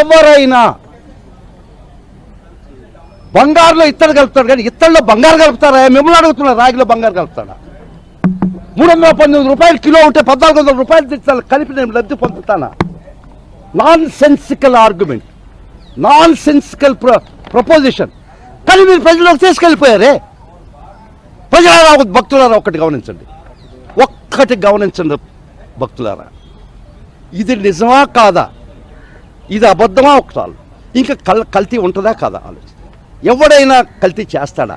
ఎవరైనా బంగారులో ఇత్తడి కలుపుతాడు కానీ ఇత్తడిలో బంగారు కలుపుతారా? మిమ్మల్ని అడుగుతున్నా రాగిలో బంగారు కలుపుతాడా? మూడు వందల పంతొమ్మిది రూపాయలు కిలో ఉంటే పద్నాలుగు వందల రూపాయలు తెచ్చాలి కలిపి నేను లబ్ధి పొందుతానా? Nonsensical argument nonsensical proposition కానీ మీరు ప్రజలకు తీసుకెళ్ళిపోయారే? ప్రజలారా భక్తులారా ఒక్కటి గమనించండి. ఒక్కటి గమనించండి భక్తులారా. ఇది నిజమా కాదా? ఇది అబద్ధమా ఒకసారి ఇంకా కల్ కల్తీ ఉంటుందా కదా? ఆలోచన ఎవడైనా కల్తీ చేస్తాడా?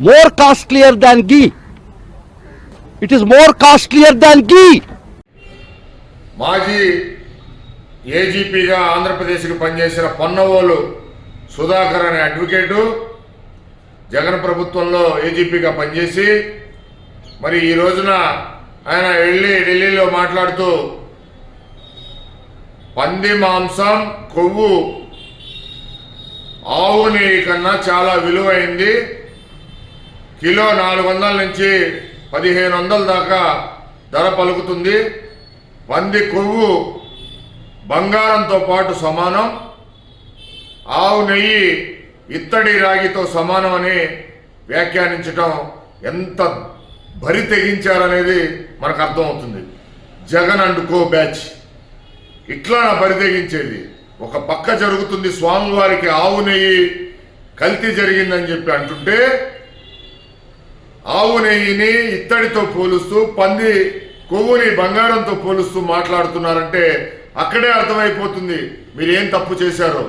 More costlier than ghee. It is more costlier than ghee. మాజీ ఏజీపీగా ఆంధ్రప్రదేశ్కి పనిచేసిన పొన్నవోలు సుధాకర్ అనే అడ్వకేటు జగన్ ప్రభుత్వంలో ఏజీపీగా పనిచేసి మరి ఈ రోజున ఆయన వెళ్ళి ఢిల్లీలో మాట్లాడుతూ పంది మాంసం కొవ్వు. ఆవు నెయ్యి కన్నా చాలా విలువైంది. కిలో నాలుగు వందల నుంచి పదిహేను వందల దాకా ధర పలుకుతుంది. పంది కొవ్వు బంగారంతో పాటు సమానం. ఆవు నెయ్యి ఇత్తడి రాగితో సమానం అని వ్యాఖ్యానించటం ఎంత బరి తెగించారనేది మనకు అర్థమవుతుంది. Jagan and co batch. ఇట్లా నా బరితెగించేది ఒక పక్క జరుగుతుంది స్వామివారికి ఆవు నెయ్యి కల్తీ జరిగిందని చెప్పి అంటుంటే ఆవు నెయ్యిని ఇత్తడితో పోలుస్తూ పంది కొవ్వుని బంగారంతో పోలుస్తూ మాట్లాడుతున్నారంటే అక్కడే అర్థమైపోతుంది మీరు ఏం తప్పు చేశారో.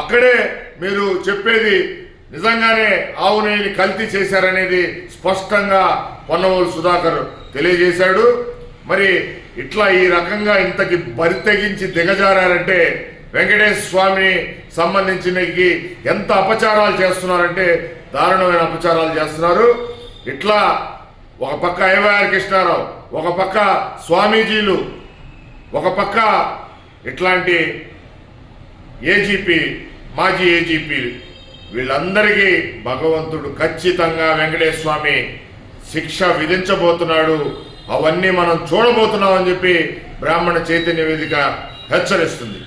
అక్కడే మీరు చెప్పేది నిజంగానే ఆవు నెయ్యిని కల్తీ చేశారనేది స్పష్టంగా పొన్నవోలు సుధాకర్ తెలియజేశాడు. మరి ఇట్లా ఈ రకంగా ఇంతకి బరి తెగించి దిగజారారంటే వెంకటేశ్వర స్వామిని సంబంధించినకి ఎంత అపచారాలు చేస్తున్నారంటే దారుణమైన అపచారాలు చేస్తున్నారు. ఇట్లా ఒక పక్క ఐవైఆర్ కృష్ణారావు ఒక పక్క స్వామీజీలు ఒక పక్క ఇట్లాంటి ఏజీపీ మాజీ ఏజీపీ వీళ్ళందరికీ భగవంతుడు ఖచ్చితంగా వెంకటేశ్వర స్వామి శిక్ష విధించబోతున్నాడు. అవన్నీ మనం చూడబోతున్నామని చెప్పి బ్రాహ్మణ చైతన్య వేదిక హెచ్చరిస్తుంది.